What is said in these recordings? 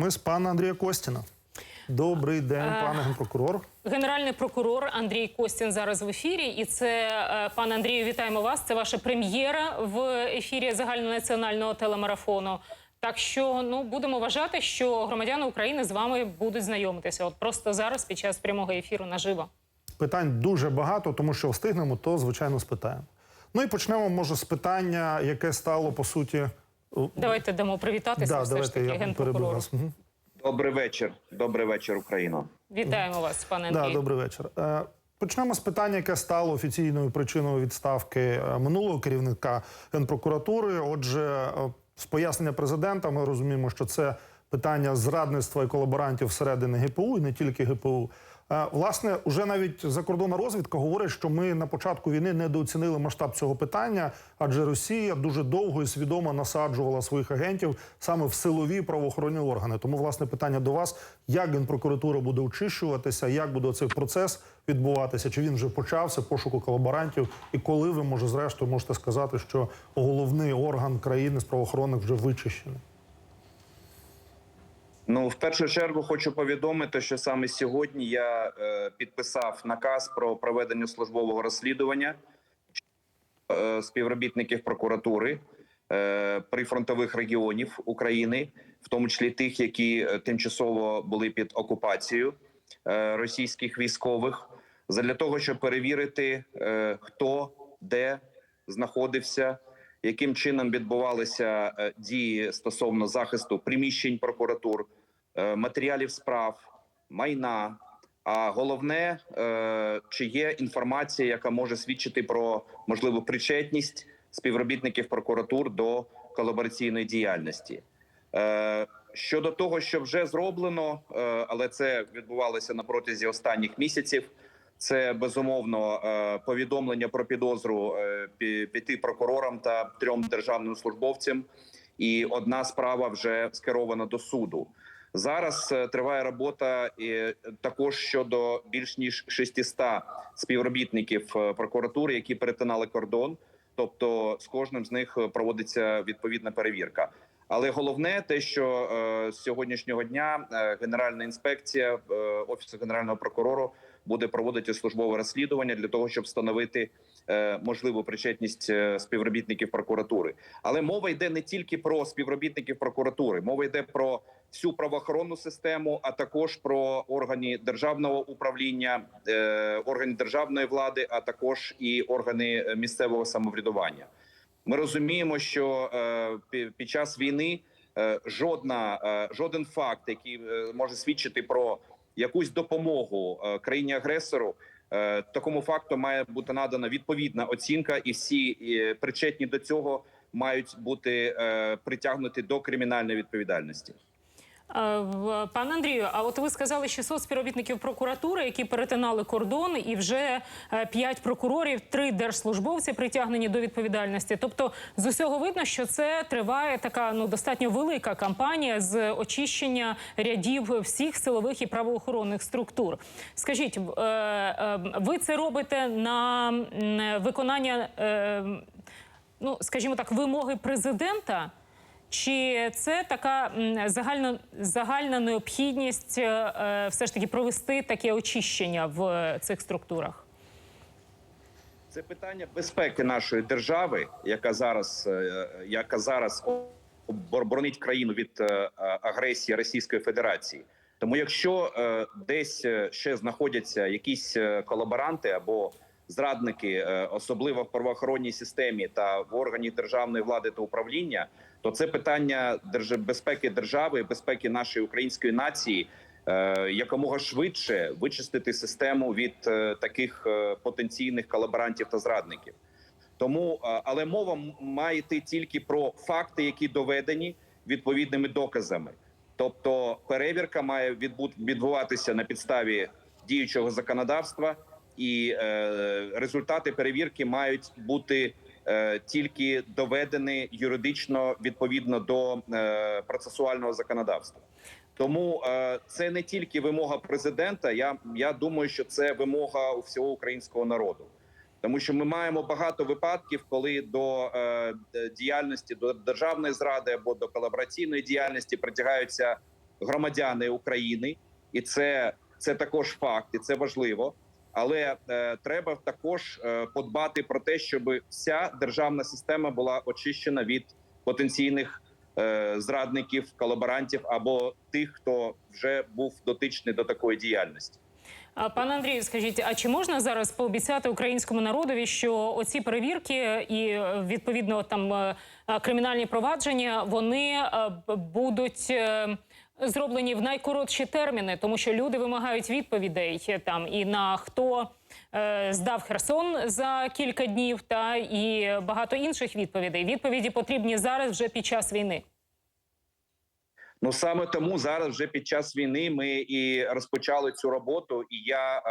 Ми з пана Андрія Костіна. Добрий день, пане генпрокурор. Генеральний прокурор Андрій Костін зараз в ефірі. І це е, пане Андрію, вітаємо вас. Це ваша прем'єра в ефірі загальнонаціонального телемарафону. Так що ну будемо вважати, що громадяни України з вами будуть знайомитися. От просто зараз під час прямого ефіру наживо. Питань дуже багато, тому що встигнемо, то звичайно спитаємо. Ну і почнемо, може, з питання, яке стало по суті. Давайте дамо привітатися. да, все ж таки я перебив генпрокурору. вас. Добрий вечір. Добрий вечір, Україно. Вітаємо вас, пане Да, добрий вечір. Е, Почнемо з питання, яке стало офіційною причиною відставки е, минулого керівника генпрокуратури. Отже, е, з пояснення президента, ми розуміємо, що це питання зрадництва і колаборантів всередини ГПУ, і не тільки ГПУ. Е, Власне, уже навіть закордонна розвідка говорить, що ми на початку війни недооцінили масштаб цього питання, адже Росія дуже довго і свідомо насаджувала своїх агентів саме в силові правоохоронні органи. Тому, власне, питання до вас: як генпрокуратура буде очищуватися, як буде цей процес відбуватися? Чи він вже почався пошуку колаборантів? І коли ви може зрештою можете сказати, що головний орган країни з правоохоронних вже вичищений? Ну, в першу чергу хочу повідомити, що саме сьогодні я е, підписав наказ про проведення службового розслідування е, співробітників прокуратури е, прифронтових регіонів України, в тому числі тих, які е, тимчасово були під окупацією е, російських військових, для того, щоб перевірити, е, хто де знаходився, яким чином відбувалися е, дії стосовно захисту приміщень прокуратур, матеріалів справ, майна. А головне, е, чи є інформація, яка може свідчити про можливу причетність співробітників прокуратур до колабораційної діяльності. Е, Щодо того, що вже зроблено, е, але це відбувалося на протязі останніх місяців. Це безумовно е, повідомлення про підозру е, п'яти прокурорам та трьом державним службовцям. І одна справа вже скерована до суду. Зараз е, триває робота також щодо більш ніж 600 співробітників е, прокуратури, які перетинали кордон. Тобто з кожним з них е, проводиться відповідна перевірка. Але головне те, що е, з сьогоднішнього дня е, Генеральна інспекція е, офісу генерального прокурору буде проводити службове розслідування для того, щоб встановити е, можливу причетність е, співробітників прокуратури. Але мова йде не тільки про співробітників прокуратури, мова йде про всю правоохоронну систему, а також про органи державного управління, е, органи державної влади, а також і органи е, місцевого самоврядування. Ми розуміємо, що е, під час війни е, жодна е, жоден факт, який е, може свідчити про якусь допомогу е, країні агресору. Е, Такому факту має бути надана відповідна оцінка, і всі причетні до цього мають бути е, притягнуті до кримінальної відповідальності. Пане Андрію, а от ви сказали 600 співробітників прокуратури, які перетинали кордон, і вже е, 5 прокурорів, 3 держслужбовці притягнені до відповідальності. Тобто, з усього видно, що це триває така ну достатньо велика кампанія з очищення рядів всіх силових і правоохоронних структур. Скажіть, е, е, ви це робите на виконання, ну скажімо так, вимоги президента? Чи це така загальна, загальна необхідність е, е, все ж таки провести таке очищення в е, цих структурах? Це питання безпеки нашої держави, яка зараз, яка зараз обор- боронить країну від агресії Російської Федерації. Тому, якщо десь ще знаходяться якісь колаборанти або зрадники, особливо в правоохоронній системі та в органі державної влади та управління, то це питання безпеки держави, безпеки нашої української нації е, якомога швидше вичистити систему від е, таких е, потенційних колаборантів та зрадників. Тому, але мова має йти тільки про факти, які доведені відповідними доказами. Тобто, перевірка має відбу- відбуватися на підставі діючого законодавства, і результати перевірки мають бути тільки доведені юридично відповідно до е, процесуального законодавства. Тому е, це не тільки вимога президента. Я, я думаю, що це вимога у всього українського народу. Тому що ми маємо багато випадків, коли до е, діяльності до державної зради або до колабораційної діяльності притягаються громадяни України, і це, це також факт, і це важливо. Але е, треба також е, подбати про те, щоб вся державна система була очищена від потенційних е, зрадників, колаборантів або тих, хто вже був дотичний до такої діяльності. А, Пане Андрію, скажіть, а чи можна зараз пообіцяти українському народові, що оці перевірки і е, відповідно там е, кримінальні провадження вони е, будуть зроблені в найкоротші терміни, тому що люди вимагають відповідей е, там і на хто е, здав Херсон за кілька днів, та і багато інших відповідей. Відповіді потрібні зараз вже під час війни. Ну саме тому зараз, вже під час війни, ми і розпочали цю роботу. І я е,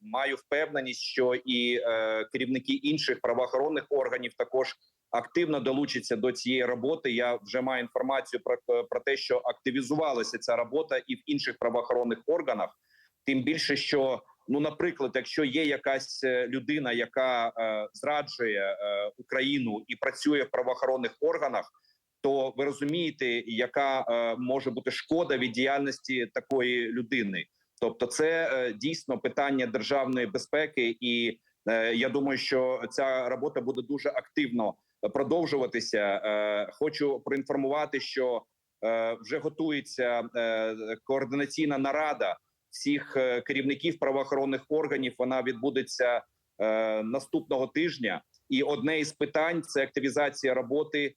маю впевненість, що і е, керівники інших правоохоронних органів також активно долучаться до цієї роботи. Я вже маю інформацію про, про те, що активізувалася ця робота і в інших правоохоронних органах. Тим більше, що ну, наприклад, якщо є якась е, людина, яка е, зраджує е, Україну і працює в правоохоронних органах то ви розумієте, яка е, може бути шкода від діяльності такої людини. Тобто, це е, дійсно питання державної безпеки, і е, я думаю, що ця робота буде дуже активно продовжуватися. Хочу проінформувати, що вже готується координаційна нарада всіх керівників правоохоронних органів. Вона відбудеться наступного тижня. І одне із питань це активізація роботи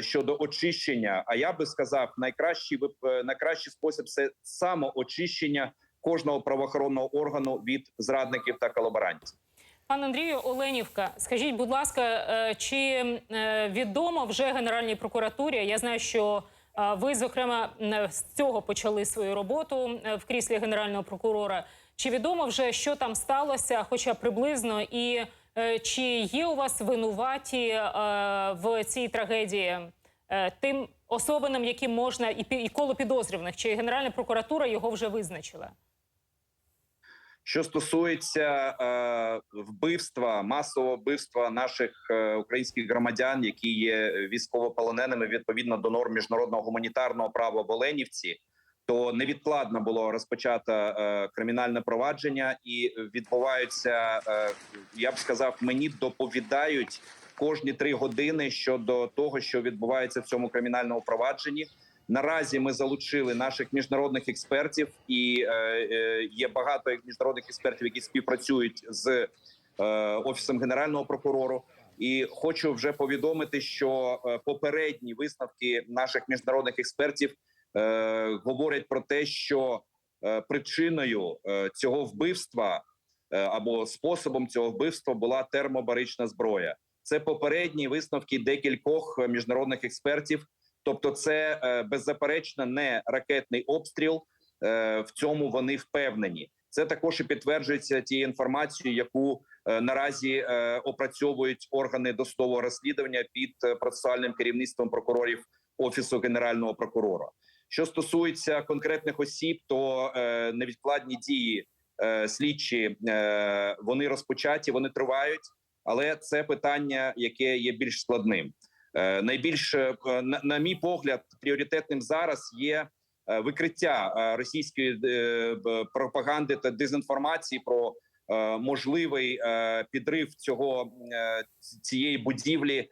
щодо очищення. А я би сказав, найкращий е, найкращий спосіб це самоочищення кожного правоохоронного органу від зрадників та колаборантів. Пане Андрію, Оленівка, скажіть, будь ласка, е, чи е, відомо вже Генеральній прокуратурі? Я знаю, що е, ви, зокрема, з цього почали свою роботу е, в кріслі генерального прокурора. Чи відомо вже, що там сталося, хоча приблизно, і е, чи є у вас винуваті е, в цій трагедії е, тим особинам, яким можна і коло підозрюваних? Чи Генеральна прокуратура його вже визначила? Що стосується е, вбивства, масового вбивства наших е, українських громадян, які є військовополоненими відповідно до норм міжнародного гуманітарного права в Оленівці, то невідкладно було розпочато е, кримінальне провадження, і відбуваються, е, я б сказав, мені доповідають кожні три години щодо того, що відбувається в цьому кримінальному провадженні. Наразі ми залучили наших міжнародних експертів, і е, е, є багато міжнародних експертів, які співпрацюють з е, офісом генерального прокурору. І хочу вже повідомити, що е, попередні висновки наших міжнародних експертів е, говорять про те, що е, причиною е, цього вбивства е, або способом цього вбивства була термобарична зброя. Це попередні висновки декількох е, міжнародних експертів. Тобто, це е, беззаперечно не ракетний обстріл. Е, в цьому вони впевнені. Це також і підтверджується тією інформацією, яку е, наразі е, опрацьовують органи досудового розслідування під е, процесуальним керівництвом прокурорів офісу генерального прокурора. Що стосується конкретних осіб, то е, невідкладні дії е, слідчі е, вони розпочаті, вони тривають, але це питання, яке є більш складним. Е, Найбільш е, на, на мій погляд, пріоритетним зараз є е, викриття е, російської е, пропаганди та дезінформації про е, можливий е, підрив цього е, цієї будівлі е, е,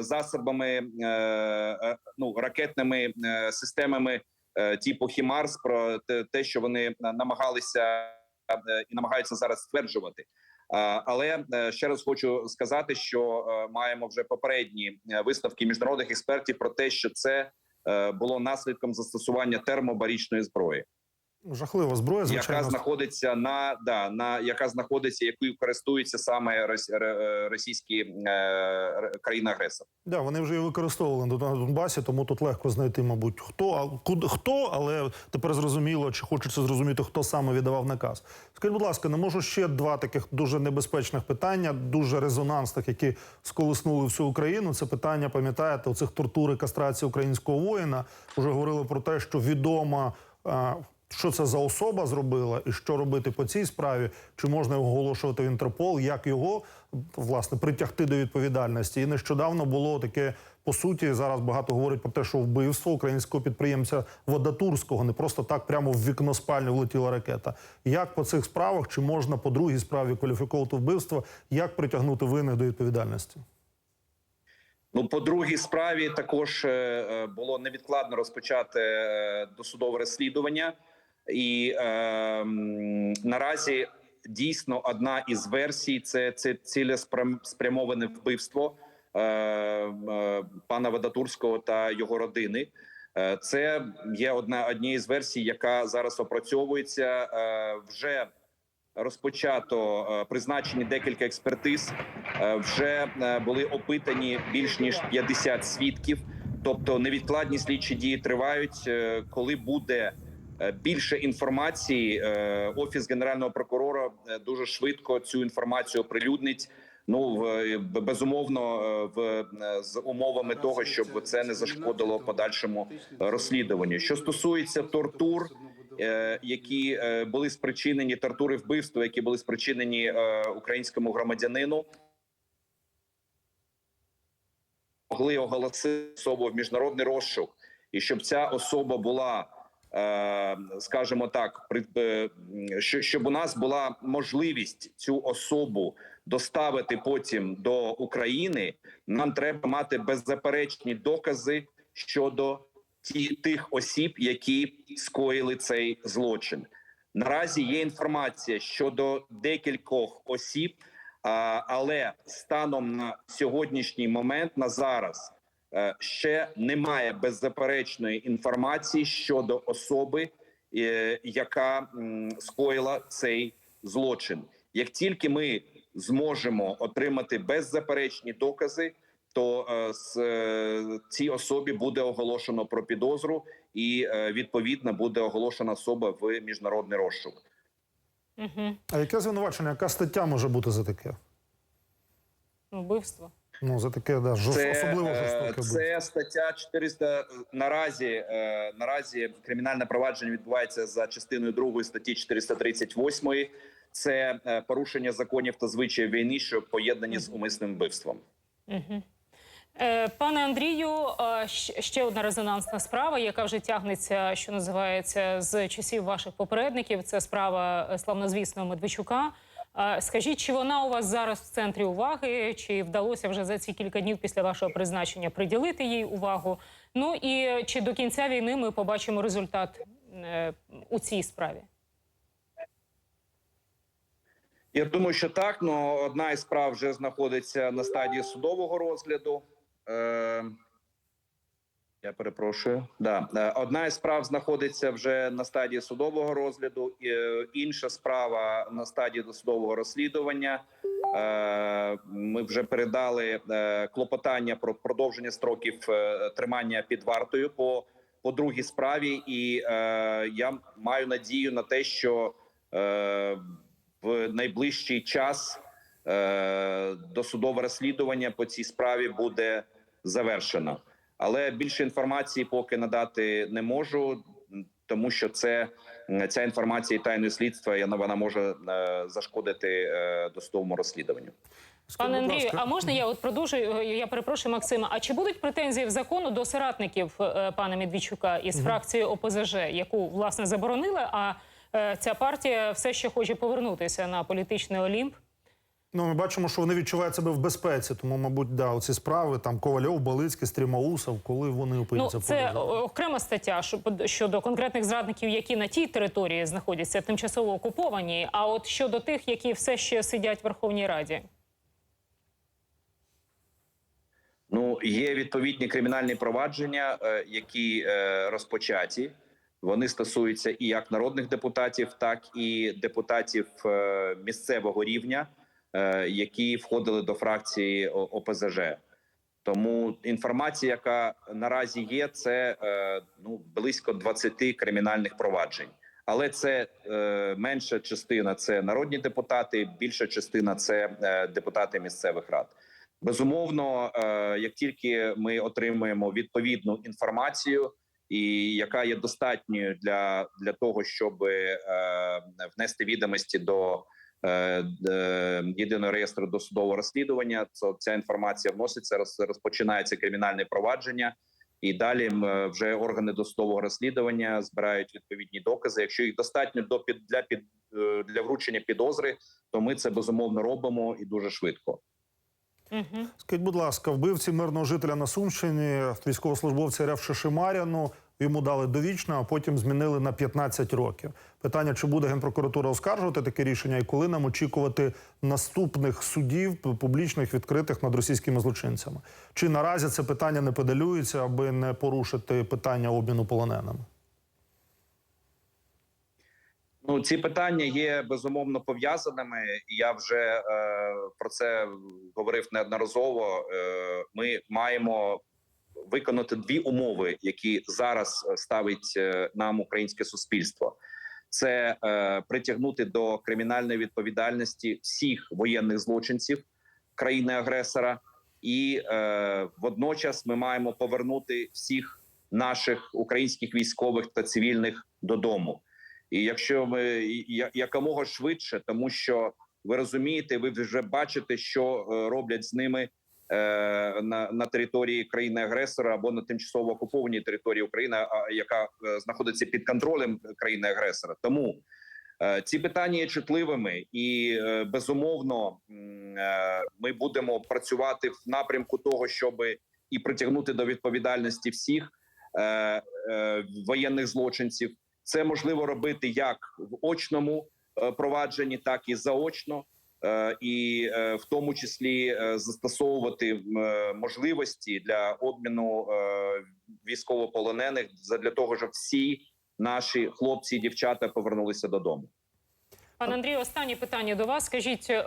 засобами е, е, ну ракетними е, системами е, типу Хімарс, про те, що вони намагалися е, і намагаються зараз стверджувати. Але е, ще раз хочу сказати, що е, маємо вже попередні е, висновки міжнародних експертів про те, що це е, було наслідком застосування термобарічної зброї, Жахлива зброя, звичайно. яка знаходиться на да на яка знаходиться, якою користуються саме російські е, ре- країни-агресор. Да, вони вже її використовували на Донбасі, тому тут легко знайти, мабуть, хто, а куди хто, але тепер зрозуміло, чи хочеться зрозуміти, хто саме віддавав наказ. Скажіть, будь ласка, не можу ще два таких дуже небезпечних питання, дуже резонансних, які сколиснули всю Україну. Це питання, пам'ятаєте, оцих тортур і кастрації українського воїна. Уже говорили про те, що відомо. Що це за особа зробила, і що робити по цій справі? Чи можна оголошувати в Інтерпол? Як його власне притягти до відповідальності? І нещодавно було таке по суті зараз багато говорять про те, що вбивство українського підприємця Водотурського не просто так прямо в вікно спальні влетіла ракета. Як по цих справах чи можна по другій справі кваліфіковувати вбивство? Як притягнути винних до відповідальності? Ну, по другій справі також е, е, було невідкладно розпочати е, досудове розслідування, і е, наразі дійсно одна із версій це, це цілеспрямоване вбивство е, е, пана Водотурського та його родини. Е, Це є одна однією з версій, яка зараз опрацьовується е, вже розпочато е, призначені декілька експертиз. Вже були опитані більш ніж 50 свідків. Тобто невідкладні слідчі дії тривають. Коли буде більше інформації, е, офіс генерального прокурора е, дуже швидко цю інформацію оприлюднить. Ну в безумовно е, в е, з умовами того, щоб це не зашкодило подальшому розслідуванню. Що стосується тортур, е, які е, були спричинені тортури вбивства, які були спричинені е, українському громадянину. Могли оголосити особу в міжнародний розшук, і щоб ця особа була, е, скажімо так, е, щоб у нас була можливість цю особу доставити потім до України. Нам треба мати беззаперечні докази щодо тих осіб, які скоїли цей злочин. Наразі є інформація щодо декількох осіб, але станом на сьогоднішній момент на зараз е, ще немає беззаперечної інформації щодо особи, е, яка скоїла цей злочин. Як тільки ми зможемо отримати беззаперечні докази, то е, з е, цій особі буде оголошено про підозру, і е, відповідно буде оголошена особа в міжнародний розшук. Угу. А яке звинувачення? Яка стаття може бути за таке? Вбивство. Ну за таке да жорст... особливо е, жорстоке. Це стаття 400. Наразі е, наразі кримінальне провадження відбувається за частиною 2 статті 438. Це е, порушення законів та звичаїв війни, що поєднані з умисним вбивством. Угу. Е, пане Андрію, е, ще одна резонансна справа, яка вже тягнеться, що називається, з часів ваших попередників. Це справа е, славнозвісного Медведчука. Скажіть, чи вона у вас зараз в центрі уваги? Чи вдалося вже за ці кілька днів після вашого призначення приділити їй увагу? Ну і чи до кінця війни ми побачимо результат е, у цій справі? Я думаю, що так. Ну одна із справ вже знаходиться на стадії судового розгляду. Е, я перепрошую. Да. Е, Одна із справ знаходиться вже на стадії судового розгляду. е, Інша справа на стадії досудового розслідування. Е, Ми вже передали клопотання про продовження строків тримання під вартою по, по другій справі, і я маю надію на те, що в найближчий час досудове розслідування по цій справі буде завершено. Але більше інформації поки надати не можу, тому що це ця інформація і тайне слідства і вона може е, зашкодити е, досудовому розслідуванню. Пане Андрію, а можна я от продовжую? Я перепрошую Максима. А чи будуть претензії в закону до соратників е, пана Медведчука із фракції ОПЗЖ, яку власне заборонили? А е, ця партія все ще хоче повернутися на політичний Олімп? Ну, ми бачимо, що вони відчувають себе в безпеці, тому, мабуть, да, оці справи там Ковальов, Балицький, Стрімаусов, коли вони Ну опиняться це поза. окрема стаття щодо конкретних зрадників, які на тій території знаходяться тимчасово окуповані. А от щодо тих, які все ще сидять в Верховній Раді. Ну є відповідні кримінальні провадження, е, які е, розпочаті. Вони стосуються і як народних депутатів, так і депутатів е, місцевого рівня, які входили до фракції ОПЗЖ. Тому інформація, яка наразі є, це е, ну близько 20 кримінальних проваджень. Але це е, менша частина це народні депутати, більша частина це е, депутати місцевих рад. Безумовно, е, як тільки ми отримуємо відповідну інформацію, і яка є достатньою для, для того, щоб е, внести відомості до е, е, єдиного реєстру досудового розслідування. Це ця інформація вноситься, роз- розпочинається кримінальне провадження. І далі е, вже органи досудового розслідування збирають відповідні докази. Якщо їх достатньо до під для під е, для вручення підозри, то ми це безумовно робимо і дуже швидко. Угу. Скажіть, будь ласка, вбивці мирного жителя на Сумщині, військовослужбовця РФ Шишимаряну, йому дали довічно, а потім змінили на 15 років. Питання, чи буде Генпрокуратура оскаржувати таке рішення, і коли нам очікувати наступних судів публічних відкритих над російськими злочинцями? Чи наразі це питання не педалюється, аби не порушити питання обміну полоненими? Ну, ці питання є безумовно пов'язаними. Я вже е, про це говорив неодноразово. Е, ми маємо виконати дві умови, які зараз е, ставить е, нам українське суспільство. Це е, притягнути до кримінальної відповідальності всіх воєнних злочинців країни-агресора, і е, водночас ми маємо повернути всіх наших українських військових та цивільних додому. І якщо ми якомога швидше, тому що ви розумієте, ви вже бачите, що е, роблять з ними на, на території країни-агресора або на тимчасово окупованій території України, яка е, знаходиться під контролем країни-агресора. Тому е, ці питання є чутливими, і е, безумовно е, ми будемо працювати в напрямку того, щоб і притягнути до відповідальності всіх е, е, воєнних злочинців. Це можливо робити як в очному е, провадженні, так і заочно, е, і е, в тому числі е, застосовувати е, можливості для обміну е, військовополонених для того, щоб всі наші хлопці і дівчата повернулися додому. Пане Андрію, останнє питання до вас. Скажіть, е,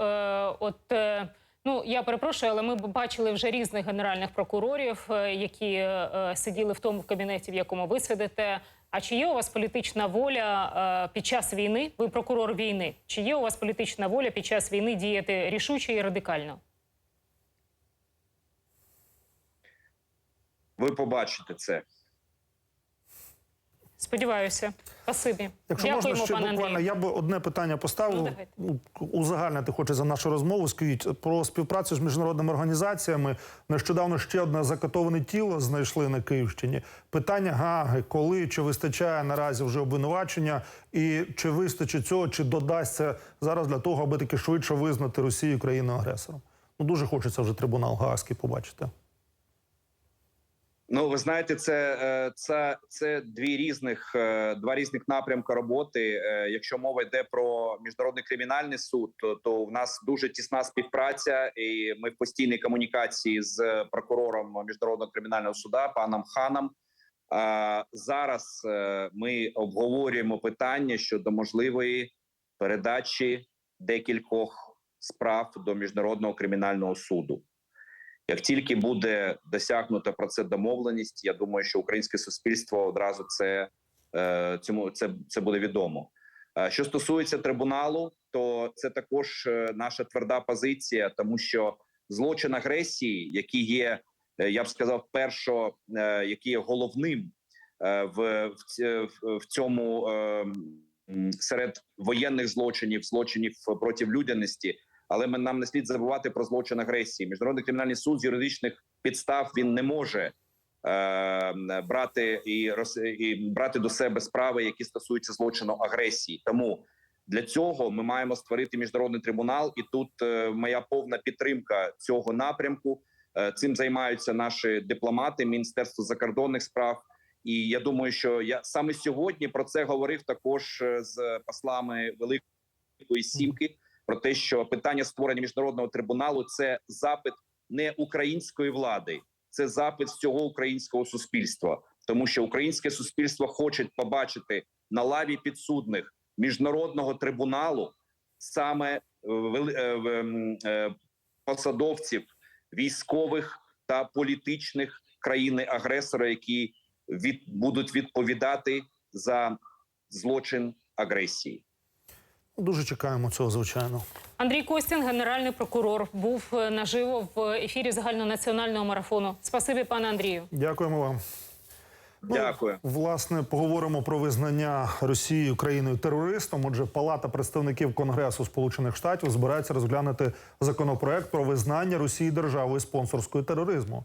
от е, ну я перепрошую, але ми бачили вже різних генеральних прокурорів, е, які е, сиділи в тому кабінеті, в якому ви сидите. А чи є у вас політична воля е, під час війни? Ви прокурор війни? Чи є у вас політична воля під час війни діяти рішуче і радикально? Ви побачите це. Сподіваюся, спасибі. Якщо Дякуємо, можна ще пане буквально, Андрію. я би одне питання поставив. Ну. Ну, узагальнити хоче за нашу розмову. Скажіть про співпрацю з міжнародними організаціями. Нещодавно ще одне закатоване тіло знайшли на Київщині. Питання Гаги, коли чи вистачає наразі вже обвинувачення, і чи вистачить цього, чи додасться зараз для того, аби таки швидше визнати Росію країною агресором? Ну дуже хочеться вже трибунал Гаагський побачити. Ну, ви знаєте, це, е, це, це дві різних е, два різних напрямки роботи. Е, Якщо мова йде про міжнародний кримінальний суд, то, в нас дуже тісна співпраця, і ми в постійній комунікації з прокурором міжнародного кримінального суда паном Ханом. А зараз ми обговорюємо питання щодо можливої передачі декількох справ до міжнародного кримінального суду. Як тільки буде досягнута про це домовленість, я думаю, що українське суспільство одразу це е, цьому це, це буде відомо. Е, Що стосується трибуналу, то це також е, наша тверда позиція, тому що злочин агресії, який є, я б сказав, першо, який є головним в, в, цьому серед воєнних злочинів, злочинів проти людяності, але нам не слід забувати про злочин агресії. Міжнародний кримінальний суд з юридичних підстав він не може е, брати і, і брати до себе справи, які стосуються злочину агресії. Тому для цього ми маємо створити міжнародний трибунал, і тут е, моя повна підтримка цього напрямку. Е, цим займаються наші дипломати, міністерство закордонних справ. І я думаю, що я саме сьогодні про це говорив також е, з послами Великої Сімки про те, що питання створення міжнародного трибуналу це запит не української влади, це запит всього українського суспільства, тому що українське суспільство хоче побачити на лаві підсудних міжнародного трибуналу саме е, е, е, посадовців військових та політичних країни-агресора, які від будуть відповідати за злочин агресії. Дуже чекаємо цього, звичайно. Андрій Костін, генеральний прокурор, був е, наживо в ефірі загальнонаціонального марафону. Спасибі, пане Андрію. Дякуємо вам. Ну, Дякую. Власне, поговоримо про визнання Росії Україною терористом. Отже, Палата представників Конгресу Сполучених Штатів збирається розглянути законопроект про визнання Росії державою спонсорською тероризму.